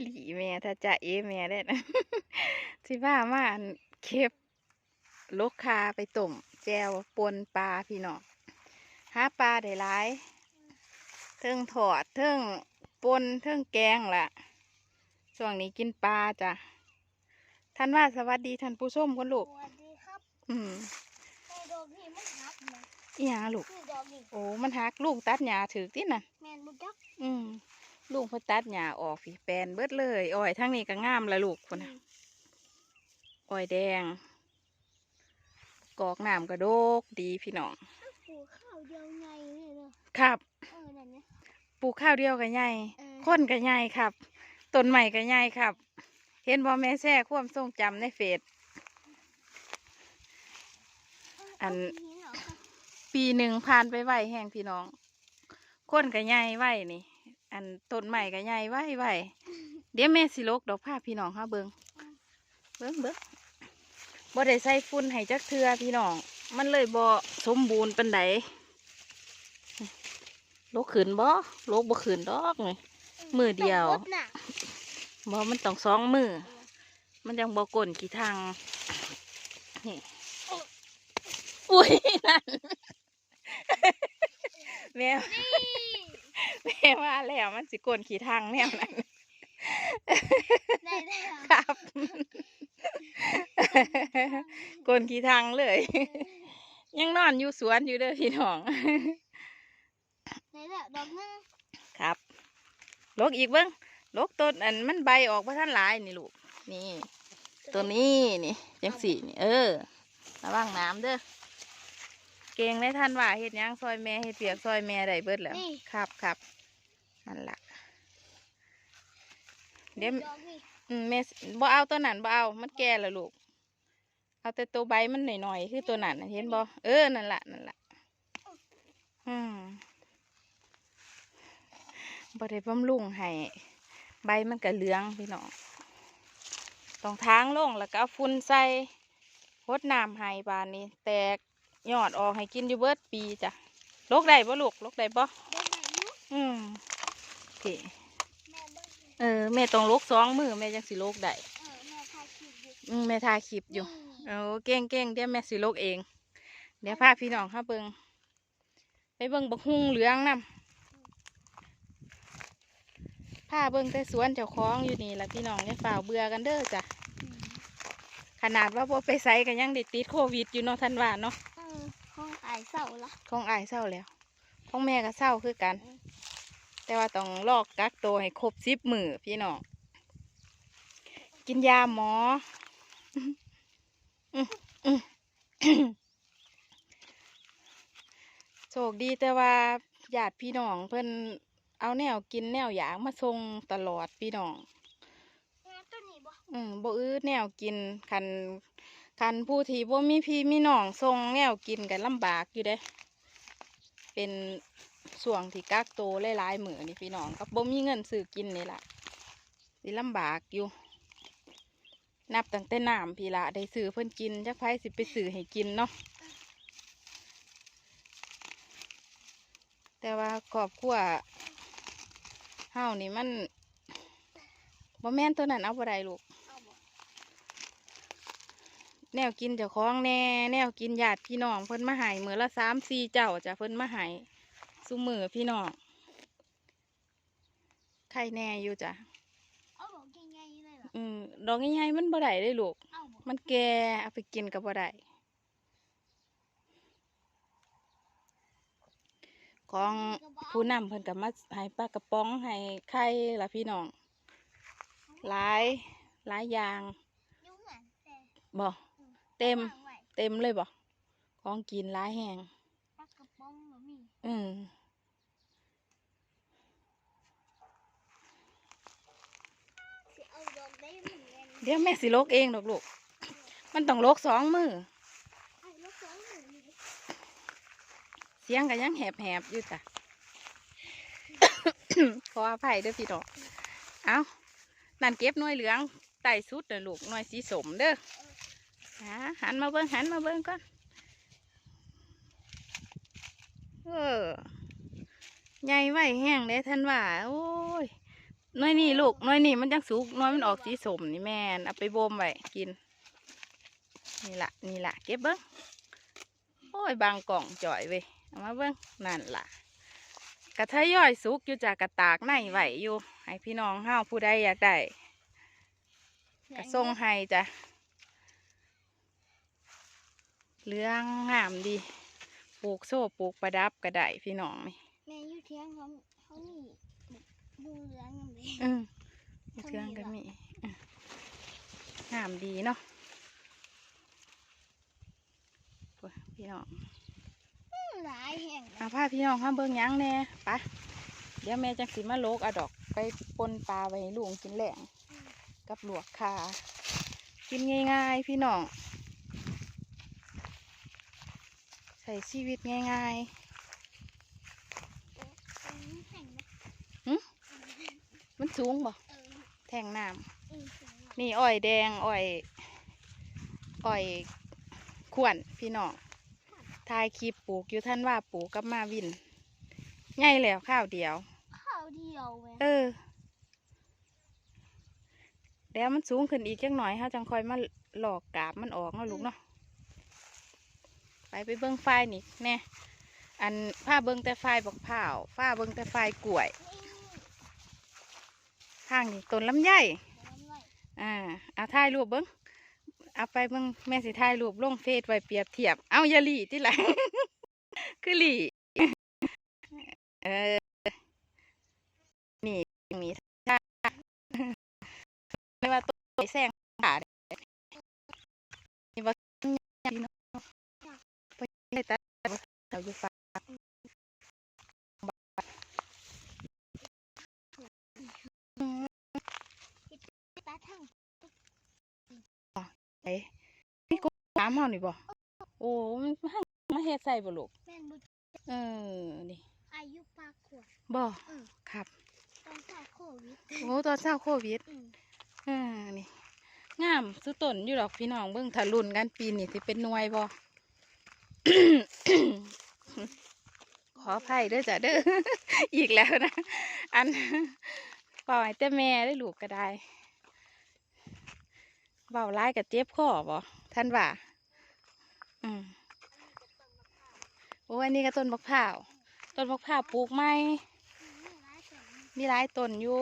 หลีแม่ถ้าจะเอแม่ได้นะสิว่ามาอันเก็บลกคาไปต้มแจวปนปลาพี่น้องหาปลาได้หลายเทิงถอดเทิงปนเทิงแกงล่ะช่วงนี้กินปลาจ้ะท่านว่าสวัสดีท่านผู้ชมคนลูสกวัสดีครับ อืมไอ้ดอกนี่มันหักนะอีหยังอะลูก คือดอกนี่โอ้ มันหักลูกตัดหญ้าถือที่น่ะแมนบุจักอืม ลูกเพิ่นตัดหญ้าออกฝีแปลนเบิดเลยอ้อยทั้งนี้ก็งามละลูกคนน่ะอ้อยแดง กอกน้ำกระโดกดีพี่น้องปลูกข้าวเดียวไงเลยเนาะครับเออนั่นเนี่ยปลูกข้าวเดียวก็ใหญ่เออคนก็ใหญ่ครับต้นใหม่ก็ใหญ่ครับ เห็นบ่แม่แซ่ความทรงจำในเฟซอัน เาหิเหรอคะปีหนึ่งผ่านไปไวแห้งพี่น้อง คนก็ใหญ่ไวนี่ อันต้นใหม่ก็ใหญ่ไวไวเดี๋ยวแม่สิลกดอกผ้าพี่น้องค่ะเบิงเบิงเบิงบ่ได้ใส่ฝุ่นให้จักเทือพี่น้อง มันเลยบ่สมบูรณ์ปานใดลกขืนบ่ลกบ่ขืนดอกไงมือเดียวต้องรดน่ะบ่มันต้องสองมือ มันยังบ่กลนกี่ทางนี่อุ้ยนั่นแม่แม่ ว่าแล้วมันสิกลนขี่ทางแนวนั้นได้ได้เหรอครับกลนขี่ทางเลย ยังนอนอยู่สวนอยู่เด้อพี่น้องได้แล้วดอกนึงครับลกอีกเบิ้งลกต้นอันมันใบออกเพราะท่านหลายนี่ลูกนี่ ตัวนี้นี่จังสีนี่เออระวังน้ำเด้อเก่งได้ท่านว่าเฮ็ดหยังซอยแม่เฮ็ดเปียกซอยแม่ได้เบิดแล้วครับครับ นั่นล่ะเดี๋ยวดอกนี่อืมแม่สบ่เอาตัวนั้นบ่เอา มันแก่แล้วลูก เอาแต่ตัวใบมันหน่อยๆ คือตัวนั้นน่ะเห็นบ่เออ นั่นล่ะนั่นล่ะอืมบ่ได้บำรุงให้ใบมันก็เหลืองพี่น้องต้องทางลงแล้วก็เอาฝุ่นใส่พดน้ำให้บานนี้ แตกยอดออกให้กินอยู่เบิดปีจ้ะลกได้บ่ลูกลกได้บ่ดอกไหนลูกอืมโอ เคแม่เบิ่งเออแม่ต้องลกสองมือแม่จังสิลกได้เออแม่ถ่ายคลิปอยู่อืมแม่ถ่ายคลิปอยู่เออเก่งเก่งเดี๋ยวแม่สิลกเอง เดี๋ยวพาพี่น้องเข้าเบิงไปเบิงบักฮุงเหลืองนำพาเบิงแต่สวนเจ้าของอยู่นี่ละพี่น้องอย่าฝ่าวเบื่อกันเด้อจ้ะอืมขนาดว่าบ่ไปไสกันยังได้ติดโควิดอยู่เนาะท่านว่าเนาะเออห้องอายเสาละของอายเศร้าแล้วของแม่ก็เศร้าคือกัน แต่ว่าต้องลอกกักตัวให้ครบสิบมือพี่น้องกินยาหมอโชคดีแต่ว่าญาติพี่น้องเพิ่นเอาแนวกินแนวอยากมาส่งตลอดพี่น้องอืมบ่อื้อแนวกินคันคันผู้ที่บ่มีพี่มีน้องส่งแนวกินกันลำบากอยู่เด้ เป็น ส่วงที่กักโตหลายๆมือนี่พี่น้องก็บ่มีเงินซื้อกินนี่ล่ะสิลำบากอยู่ นับตั้งแต่น้ำพี่ละได้ซื้อเพิ่นกินจักไผสิไปซื้อให้กินเนาะแต่ว่าครอบครัวเฮานี่มันบ่แม่นตัวนั้นเอาบ่ได้ลูกแนวกินเจ้าของแน่ แนวกินญาติพี่น้องเพิ่นมาหายมือละสามสี่เจ้าจ้ะเพิ่นมาหาย ซุมือพี่น้องไข่แน่อยู่จ้ะเอาบ่เก่งไงเลยเหรออืมดอกใหญ่ๆมันบ่ได้เลยลูก เอาบ่มันแก่เอาไปกินก็บ่ได้ของผู้นำเพิ่นก็มาให้ปลากระป๋องให้ไข่ละพี่น้องหลายหลายอย่างยุ่งอะแต่บ่เต็ม วางไว้เต็มเลยบ่ของกินหลายแหงปลากระป๋องบ่มี อืม สิเอาดอกได้ เดี๋ยวแม่สิลกเองดอกลูก มันต้องลกสองมือ เสียงก็ยังแหบแหบๆอยู่จ้ะ ขออภัยเด้อพี่ดอก เอานั่นเก็บน่วยเหลืองไต่สุดเด้อลูกน่วยสีสมเด้อหาหันมาเบิ้งหันมาเบิ้งก่อนเออใหญ่ไว้แห้งเด้ท่านว่า โอ้ย น้อยนี่ลูกน้อยนี่มันจังสุกน้อยมันออกสีสมนี่แม่นเอาไปบ่มไว้กิน นี่ละนี่ละเก็บเบิ้งโอ้ยบางกล่องจ่อยเว้ยเอามาเบิ้งนั่นล่ะกระทะย่อยสุกอยู่จากกระตากในไหวอยู่ ให้พี่น้องเฮาวผู้ใดอยากได้กระส่งให้จ้ะเหลืองงามดีปลูกโซ่ปลูกประดับก็ไดพี่น้องนี่แม่อยู่เที่ยงเขาเขามี บูเหลืองอย่างเดียวอืมเครื่องก็มีอะงามดีเนาะโอ้ยพี่น้องหลายแห่งอาพาพี่น้องข้ามเบิ่งหยังแหน่ไปะเดี๋ยวแม่จังสิมาโลกเอาดอกไปปนปลาไว้ให้ลุงกินแหลงกับหลวกคากินง่ายๆพี่น้องใส่ชีวิตง่ายแห่งนะ ๆ มัน สูงบ่เออแทงน้เออสวยำนี่อ้อยแดงอ้อยอ้อยขวนพี่น้องทายคลิปปลูกอยู่ท่านว่าปลูกกับมาวินใหญ่แล้วข้าวเดียว ข้าวเดียวเว้ยเออเดี๋ยวมันสูงขึ้นอีกจังหน่อยเขาจังคอยมาหลอกกาบมันออกเนาะลูกเนาะไปไปเบิ้งไฟนี่แน่อันผ้าเบิ้งแต่ไฟบอกเผาวฝ้าเบิ้งแต่ไฟกล้วย นี่ข้างนี่ต้นลำไยอ่าเอาถ่ายรูปเบิ้งเอาไปเบิ้งแม่สิถ่ายรูปลงเฟซไว้เปรียบเทียบ เอายาลีที่หลังคือลีเออนี่มีท่าไม่ว่าตัวแซงขาดนี่ว่าพี่น้องไปตัดเราอยู่ฟ้าทั้ง ไปนี่กูถามเฮานี่บ่โอ้มันมามาเฮ็ดใส่บ่ลูกแม่นบุเออนี่อายุปากขวดบ่เออครับตอนเข้าโควิดโอ้ตอนเช้าโควิดอืมเออนี่งามสุดต้นอยู่ดอกพี่น้องเบิ่งถ้ารุ่นกันปีนี้สิเป็นหน่วยบ่ขออภัยเด้อจ้ะเด้ออีกแล้วนะ อันเป่าให้แต่แม่ได้ลูกก็ได้ เบาร้ายกับเจ็บคอบ่ท่านว่าอืมโอ้อันนี้ก็ต้นบักพร้าวต้นบักพร้าวปลูกไหมมีหลายส่วนมีหลายต้นอยู่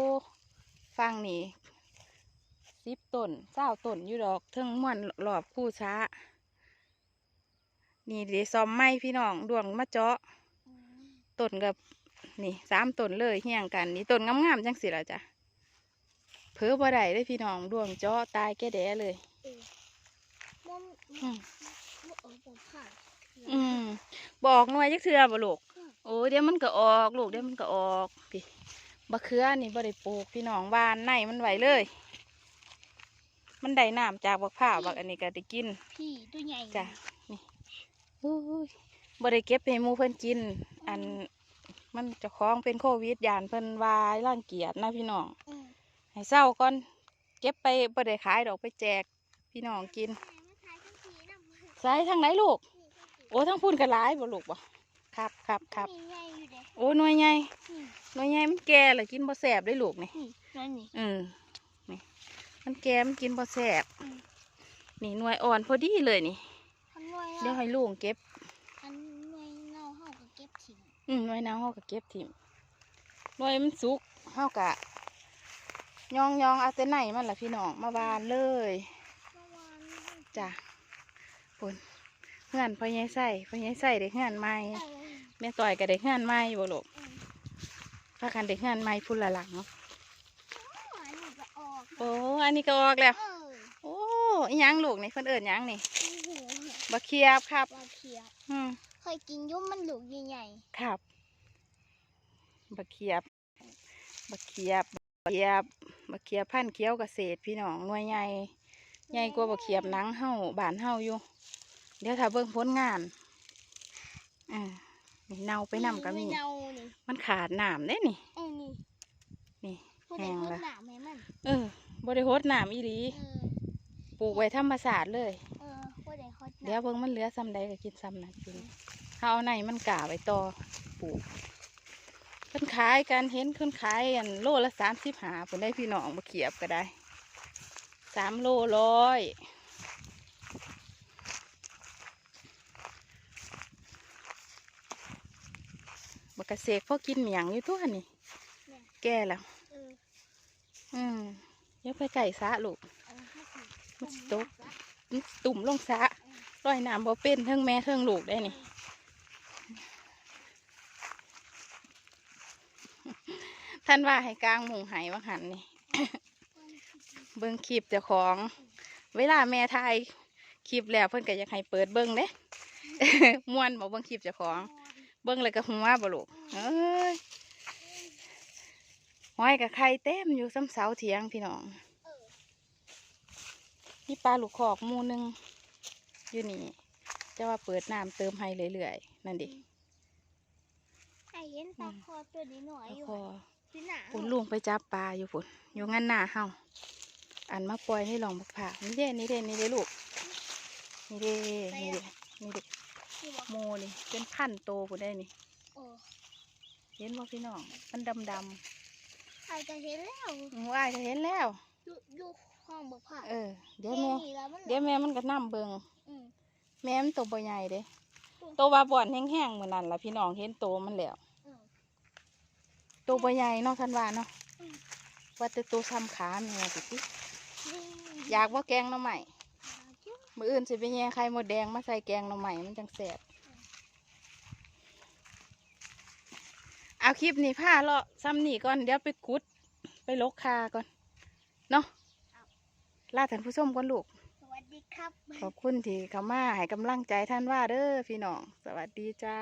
ฟังนี่สิบต้นเจ้าต้นอยู่ดอกเทิงม่วนรอบคู่ช้า นี่เดี๋ยวซ้อมไม้พี่น้องดวงมาเจาะต้นกับนี่สามต้นเลยเฮียงกัน นี่ต้นงามๆจังสิละจ้ะ เผือบ่ได้เลยพี่น้องดวงเจาะตายแก่แด้เลยเออบ่มอืมบ่เออบ่ผ่านอืมบอกหน่วยจักเทื่อบ่ลูกโอ้เดี๋ยวมันก็ออกลูกเดี๋ยวมันก็ออกพี่บะเขือนี่บ่ได้ปลูกพี่น้องหวานในมันไหวเลย มันได้น้ำจากบักพร้าวบักอันนี้ก็ได้กิน พี่ตัวใหญ่จ้ะนี่อุ้ยบ่ได้เก็บให้หมูเพิ่นกิน อันมันเจะคล้าของเป็นโควิดยานเพิ่นวายร่างเกียจนะพี่น้องอืม ให้เศร้าก่อน เก็บไปบ่ได้ขายดอกไปแจกพี่น้องกินแม่มาถ่ายทั้งทีน้ำใส่ทางไหนลูกนี่ทั้งทีโอ้ทั้งพุ่นก็หลายบ่ลูกบ่ครับครับครับมีใหญ่อยู่เด้โอ้หน่วยใหญ่นี่หน่วยใหญ่มันแก่แล้วกินบ่แซ่บได้ลูกนี่นี่นั่นนี่อืมนี่มันแก่มันกินบ่แซ่บอืมนี่หน่วยอ่อนพอดีเลยนี่ทันหน่วยเดี๋ยวให้ลุงเก็บทันหน่วยเน่าเฮาก็เก็บทิ้งอืมหน่วยน้ำเฮาก็เก็บทิ่มหน่วยมันสุกเฮากะ ยองยองเอาแต่ไหนมันล่ะพี่น้องมาบานเลยเมื่อวานนี้เฮาจ้ะปุ่นเฮือนพ่อใหญ่ใส่พ่อใหญ่ใส่ได้เฮือนใหม่เออแม่ต่อยก็ได้เฮือนใหม่บ่ลูกอืมพากันได้เฮือนใหม่พุ่นละหลังอันนี้ก็ออกโอ้อันนี้ก็ออกแล้วเออโอ้อิหยังลูกนี่เพิ่นเอิ้นหยังนี่โอ้โหเนี่ยบักเขียบครับปลาเขียวอืมเคยกินอยุ่มมันลูกใหญ่ครับบักเขียบบักเขียบบัก เขียบบักเขียบพันธุ์เขียวเกษตรพี่น้องหน่วยใหญ่ๆใหญ่กว่าบักเขียบหนังเฮาบานเฮาอยู่ เดี๋ยวถ้าเบิ่งผลงานอ่านี่เน่าไปนำก็มีเน่านี่มันขาดน้ำเด้นี่เออนี่นี่ผู้ใดแห้งคนละหนาไหมมันเออบ่ได้โฮดน้ำอีหลีเออปลูกไว้ธรรมศาสตร์เลยเออผู้ใดคนหนาเดี๋ยวเบิ่งมันเหลือซ้ำใดก็กินซ้ำนั้นกินเฮาเอาในมันก่าไว้ต่อปลูกเพิ่นขายกันเห็นคนขายอันโลละสามสิบหาผลได้พี่น้องมาเขียบก็ได้สามโลร้อยบักกะเสกพอกินเหมียงอยู่ตัวนี่แก่แล้วเอออืมอยังไปไก่ซะลูกเออให้สิมันสิตกมันตุ่มลงซะร้อยน้ำบ่เป็นเทิงแม่เทิงลูกได้นี่ ท่านว่าให้กลางหมุงไหว่าหันนี่ เบิ่งคลิปเจ้าของ เวลาแม่ถ่ายคลิปแล้วเพิ่นก็อยากให้เปิดเบิ่งเด้ม่วนบอกเบิ่งคลิปเจ้าของ เบิ่งเลยก็หัวบ่ลูกเอ้ยหอยกับไข่เต็มอยู่ซ้ำเสาเถียงพี่น้องเออนี่ปลาลูกคอกหมูหนึงอยู่นี่จะว่าเปิดน้ำเติมให้เรื่อยๆนั่นดิไอ้เห็นปลาคอตัวนี้หน่อยแล้วอยู่พอพี่หนา ปุ่นลุงไปจับปลาอยู่ปุ่นอยู่งั้นหน้าเฮาอันมาปล่อยให้ลองบักผ่านี่เด้นี่เด้นี่เด้ลูกนี่เด้นี่เด้นี่เด้ที่บอกโมนี่เป็นพันโตปุ่นได้นี่โอ้เห็นบ่พี่น้องมันดำดไอ้จะเห็นแล้วำว่ายก็เห็นแล้วอยู่อยู่ห้องบักผ่าเออเดี๋ยวแม่นี่แล้วมันเดี๋ยวแม่มันก็นํเบิงอืมแม่มันโตบ่ใหญ่เด้โตว่าบ่อนแห้งๆเหมือนนั่นล่ะพี่น้องเห็นโตมันแล้ว อืมโตบ่ใหญ่เนาะท่านว่าเนาะอืมว่าแต่โตซ้ำขาแม่สิตินี่อยากว่าแกงหน่อไม้จุ๊บมื้ออื่นสิไปแย่ไข่มดแดงมาใส่แกงหน่อไม้มันจังแซ่บเอาคลิปนี้พาเลาะซ้ำนี่ก่อนเดี๋ยวไปกุด ไปลกคาก่อน เนาะลาท่านผู้ชมก่อนลูกสวัสดีครับ ขอบคุณที่เข้ามาให้กำลังใจท่านว่าเด้อพี่น้อง สวัสดีจ้า